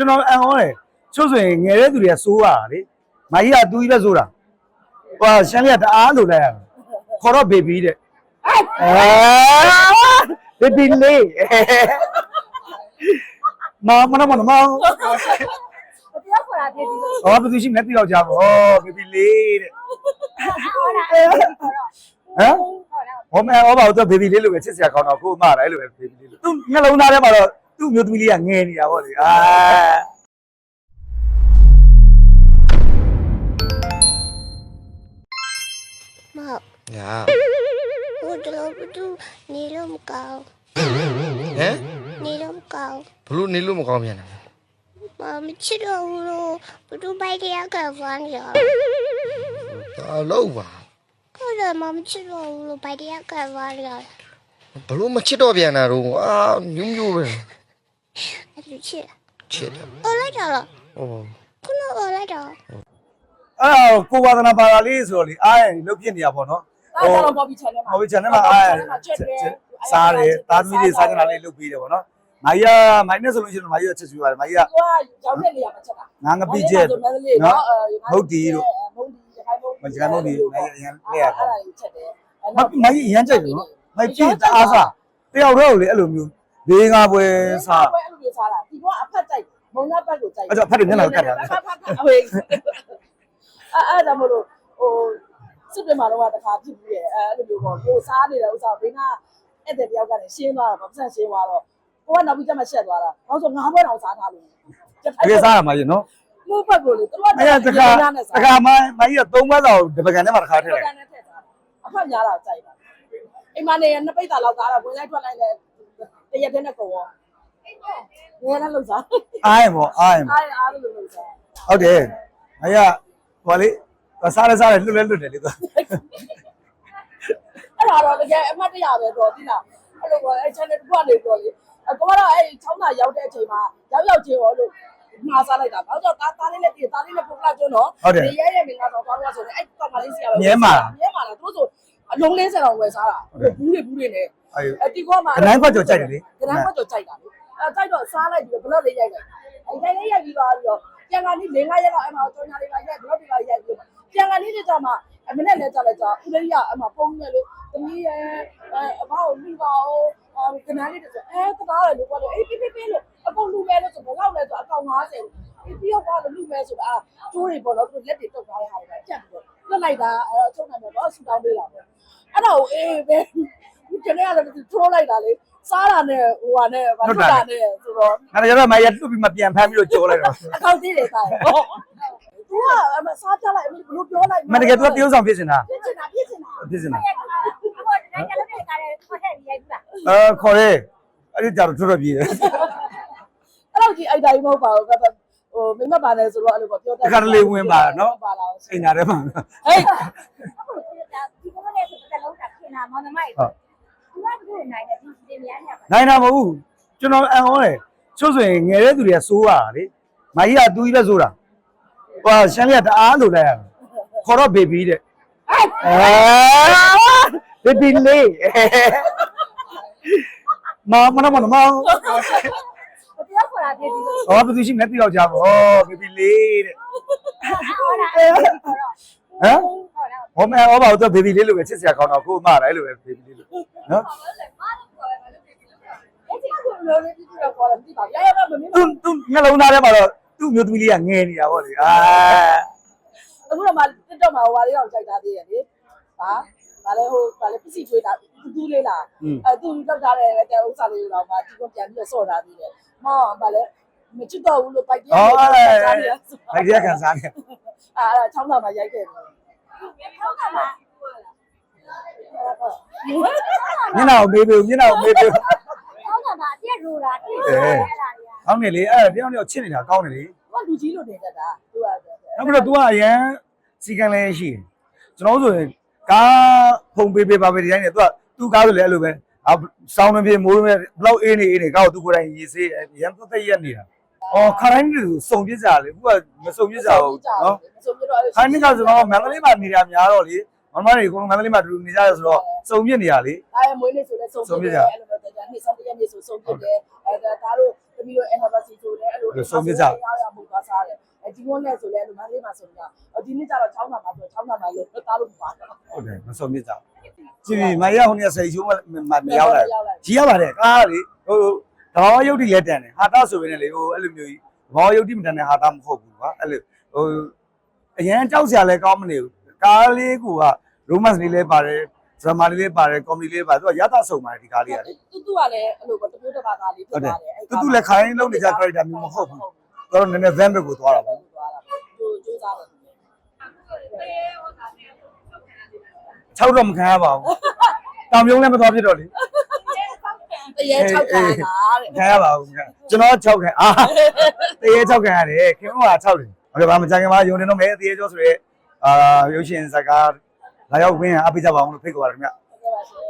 ကျွန်တော်အံဟောတယ်ချို့ဆိုရင်ငယ်တဲ့သူတွေကစိုးရတာလေမကြီးကသူကြီးပဲစိုးတာဟိုရှမ်းလေးကတအားလိုလိုက်ရတာခေါ်တော့ဘေဘီတဲ့အဲဘေဘီလေးမမနမနမဘယ်ပြောခေါ်တာပြည့်ပြီလို့ဟောဘယ်သူရှိမလဲတိတော့ကြပါဟောဘေဘီလေးတဲ့ခေါ်တာအဲ့ဒါခေါ်တော့ဟမ်ခေါ်တာဟောမဲဟောပါတော့ဘေဘီလေးလိုပဲချစ်စရာကောင်းတော့ကို့အမတာအဲ့လိုပဲဘေဘီလေးလိုသူနှလုံးသားထဲမှာတော့ သူ့မျိုးသမီးလေးကငယ်နေတာဗောလေအာမညာဟုတ်ဟိုတလို့ဘသူနေလို့မကောင်းဟမ်နေလို့မကောင်းဘလို့နေလို့မကောင်းပြန်လဲမမချစ်တော့ဘူးလို့ဘသူပိုက်တရားကဖန်ရဒါလို့ပါဟုတ်တယ်မမချစ်တော့ဘူးလို့ပိုက်တရားကဖန်ရဘလို့မချစ်တော့ပြန်တာတော့အာညူးညူးပဲ အဲ့လိုချစ်ချစ်တယ်အော်လိုက်တာလားဟောခုနအော်လိုက်တာအဲ့တော့ကိုဝါသနာပါလာလေးဆိုတော့လေအားရလုတ်ဖြစ်နေရပါတော့အဲ့ဒါတော့ Bobby Channel မှာဟိုဘီချန်နဲ့မှာအားရစားတယ်တာသမီးတွေစားကြတာလေးလုတ်ပြီးတယ်ဗောနော်မိုင်းရမိုင်းနဲ့ဆိုလို့ရှိရင်မိုင်းရချက်ချူပါတယ်မိုင်းရသူကရောက်တဲ့နေရာမှာချက်တာငါငပိချက်နော်မုတ်တီတို့မုတ်တီခိုင်မုတ်မကြမ်းမုတ်တီမိုင်းရရန်လက်ရအဲ့ခေါ်ဒါကြီးချက်တယ်မိုင်းရရန်ကြိုက်တယ်နော်မိုင်းပြည့်တအားစားတယောက်တော့လေအဲ့လိုမျိုး ဘေးငါပွဲစားအဲ့လိုမျိုးစားတာဒီကအဖက်ကြိုက်မုံနာပတ်ကိုကြိုက်အဲ့တော့ဖက်တယ်မျက်နှာကိုကတ်တာလေဖက်ဖက်ဖက်အဝေးအဲ့အဲ့ဒါမလို့ဟိုစစ်ပြမှာတော့တခါဖြစ်ပြီးရဲ့အဲ့လိုမျိုးပေါ့ကိုစားနေတဲ့ဥစ္စာဘေးကအဲ့တဲ့တယောက်ကနေရှင်းသွားတာပေါ့ဆက်ရှင်းသွားတော့ကိုကနောက်ပြီးကျမှရှက်သွားတာဘာလို့ဆိုငါးဘွဲတောင်စားထားလို့တကယ်စားရမှာကြီးနော်မိုးဖက်ကိုလေသူကအဲ့ဒါတခါတခါမိုင်းမိုင်းရသုံးဘက်တော့ဒီပကံထဲမှာတခါထည့်လိုက်အဖက်များတာကြိုက်ပါအိမ်မနေနှစ်ပိတ်တာလောက်သားတာဝင်လိုက်ထွက်လိုက်လဲ တရက်တည်းနဲ့ကုန်ရောငယ်လည်းလှုပ်စားအားရမောအားရမောအားရအားလို့လှုပ်စားဟုတ်တယ်အရဟိုလေစားရစားရလွတ်လဲလွတ်တယ်လေသူအဲ့ဒါတော့တကယ်အမှတ်တရပဲတော့ဒီလားအဲ့လိုပဲအဲ့ channel တစ်ခုကနေတော့လေအကောတော့အဲ့ချောင်းသာရောက်တဲ့အချိန်မှာရောက်ရောက်ချင်းရောလို့မှားစားလိုက်တာဘာလို့သားသားလေးနဲ့တည်သားလေးနဲ့ပုတ်လာကျွန်းတော့ဒီရဲရဲမင်္ဂလာတော့ကောင်းလို့ဆိုရင်အဲ့ကောင်မလေးစီရပဲမြဲမာလားသူဆို အလုံးလေးစံအောင်ဝယ်စားတာဘူးတွေဘူးတွေနဲ့အဲ့အတီကောမှာကနိုင်ခွက်ကြော်ကြိုက်တယ်လေကနန်းကတော့ကြိုက်တာလေအဲကြိုက်တော့စားလိုက်ပြီးဘလော့လေးရိုက်လိုက်အဲရိုက်လေးရိုက်ပြီးသွားပြီးတော့ပြန်ကနေ၄၅ရက်လောက်အမှကြောညာလေးပါရိုက်ဘလော့တွေပါရိုက်ပြီးပြန်ကနေနေကြမှာအမနဲ့လဲကြလိုက်ကြဦးလေးရအမှပုံနေလို့သမီးရဲ့အဖေကိုလူပါအောင်ကနန်းလေးဆိုအဲတသားရလို့ပြောလို့အေးပြပြပြလို့အကုန်လူမဲလို့ဆိုဘလောက်လဲဆိုအကောင်90ပြီးပြီးတော့လူမဲဆိုအာတိုးတွေပေါ့နော်သူလက်တွေတုတ်ထားတဲ့ဟာတွေကြက်ပြီးတော့လွတ်လိုက်တာအဲအချုံနိုင်တော့ဆူတောင်းပေးတာပေါ့ အဲ့တော့အေးပဲကျွန်တော်ကလည်းထိုးလိုက်တာလေစားတာနဲ့ဟိုဟာနဲ့ဗာထွတ်တာနဲ့ဆိုတော့ငါရတော့မရလွတ်ပြီးမပြန်ဖမ်းပြီးတော့ကြော်လိုက်တော့အကောင့်သေးတယ်စားရ။သူကအမစားပြလိုက်အမဘလို့ပြောလိုက်မတကယ်သူကတရုပ်ဆောင်ဖြစ်နေတာပြစ်ချင်တာပြစ်ချင်တာဖြစ်နေတာဟိုတိုင်းလည်းပြတာလည်းခေါ်ထည့်ပြီးရိုက်ပြီလားအဲခေါ်ရဲအဲ့ဒီကြတော့ထွတ်ထွတ်ပြေးတယ်။အဲ့တော့ဒီအိုက်တိုင်းမဟုတ်ပါဘူး။ဟိုမိမပါလဲဆိုတော့အဲ့လိုပေါ့ပြောတတ်တခါတလေဝင်ပါနော်ပါလာအိမ်သားထဲမှာဟေး ဒီကောလေးဆိုတဲ့လုံးတာခင်တာမောင်နှမိုက်သူကသူ့နိုင်တယ်ဒီစီများနေပါနိုင်တာမဟုတ်ဘူးကျွန်တော်အံဟောတယ်ချို့ဆိုရင်ငယ်တဲ့သူတွေကစိုးရတာလေမကြီးကသူကြီးပဲစိုးတာဟိုရှမ်းလေးကတအားလိုလိုက်ရတာခေါ်တော့ဘေဘီတဲ့အဲဘေဘီလေးမမနမနမဘယ်ပြောခေါ်တာပြည့်ပြီလို့ဟောဘယ်သူရှိမလဲတိတော့ကြပါဟောဘေဘီလေးတဲ့ခေါ်တာအဲ့ဒါခေါ်တော့ ဟမ်ခေါ်တာဟောမဲဟောပါတော့ဘေဘီလေးလိုပဲချစ်စရာကောင်းတော့ကို့အမတာအဲ့လိုပဲဘေဘီလေးလိုနော်အဲ့ဒီကလို့လေးပြပြတော့ခေါ်တယ်ဒီပါရရမမင်းသူသူနှလုံးသားထဲမှာတော့သူ့မျိုးသမီးလေးကငယ်နေတာဗောလေအာအခုတော့မှ TikTok မှာဟိုဟာလေးတော့ကြိုက်ထားသေးတယ်လေဟာဒါလည်းဟိုဒါလည်းပစ္စည်းထွေးတာတူးလေးလားအဲသူလောက်ထားတဲ့တဲ့ဥစ္စာလေးတော့မှဒီကပြန်ပြီးဆော့ထားသေးတယ်မောဗာလဲမချစ်တော့ဘူးလို့ပိုက်တယ်ဟောစားရအဲ့ဒီကခံစားနေ အဲ့ဒါချောင်းသားမှာရိုက်ခဲ့တယ် ခေါင်းကမှာ မျက်နှာကိုမေးပေးမျက်နှာကိုမေးပေး ခေါင်းကမှာအပြည့်ရူတာတိကျတယ်အဲ့ဒါကြီး ကောင်းနေလေအဲ့တယောက်တယောက်ချစ်နေတာကောင်းနေလေ ဟိုလူကြီးလို့နေတတ်တာသူက နောက်ပြီးတော့ तू ကအရန်စီကံလဲရှိတယ်ကျွန်တော်ဆိုရင်ကားဖုံပေးပေးပါပေးဒီတိုင်းနဲ့ तू က तू ကားဆိုလဲအဲ့လိုပဲအောက်စောင်းနေပြေမိုးနေဘလောက်အေးနေအေးနေကောက် तू ကိုယ်တိုင်ရေးစေးရန်သက်သက်ရက်နေတာ အော်ခရိုင်းတူစုံပြစ်ကြလေအခုကမစုံပြစ်ကြဘူးနော်ဆိုပြီးတော့ခိုင်းနေကဆိုတော့မန္တလေးမှာနေရများတော့လေမမတွေအကုန်လုံးမန္တလေးမှာတူနေကြရဆိုတော့စုံပြစ်နေရလေအဲမွေးနေ့ဆိုလဲစုံပြတယ်အဲ့လိုပဲကြဒါနေ့ဆက်တရက်နေ့ဆိုဆုံးဖြစ်တယ်အဲဒါတို့တမီးတို့ anniversary ဆိုလည်းအဲ့လိုရောက်ရမှုသွားစားတယ်အဲဒီကုန်းနဲ့ဆိုလည်းလူမလေးမှာဆိုတော့ဒီနေ့ကျတော့ချောင်းသာမှာဆိုချောင်းသာမှာလို့တားလို့ပါတော့ဟုတ်တယ်မစုံမြစ်ကြကြည့်ပြီမရဟိုနေ့စိတ်ချိုးမမရောက်လာကြီးရပါတယ်ကားလေဟို တဘာဝယုတ်တိလက်တန်တယ်ဟာတာဆိုရင်လေဟိုအဲ့လိုမျိုးကြီးတဘာဝယုတ်တိမတန်တဲ့ဟာတာမဟုတ်ဘူးကွာအဲ့လိုဟိုအရန်ကြောက်စရာလည်းကောင်းမနေဘူးကားလေးက romance လေးလည်းပါတယ် drama လေးလည်းပါတယ် comedy လေးပါတယ်သူကရတာစုံပါတယ်ဒီကားလေးကလေတူတူကလည်းအဲ့လိုတမျိုးတစ်ပါးသားလေးဖြစ်ပါတယ်တူတူလည်းခိုင်းလုံးနေကြ character မျိုးမဟုတ်ဘူးတော့နည်းနည်း van ဘက်ကိုသွားတာပေါ့သွားတာကျိုးကျိုးစားတယ်6တော့မခံရပါဘူးတောင်ပြုံးလည်းမသွားဖြစ်တော့လေ တရေ၆ခါတာတဲ့ခံရပါဘူးကျွန်တော်6ခံအာတရေ6ခံရတယ်ခင်ဗျာ6တယ်ဟုတ်ကဲ့ဗာမကြခင်မှာယုံနေတော့မဲတရေကျော်ဆိုရဲအာရုပ်ရှင်ဇာတ်ကားလာရောက်ဝင်အပိကြပါအောင်လို့ဖိတ်ခေါ်ပါတယ်ခင်ဗျဟုတ်ကဲ့ပါရှင်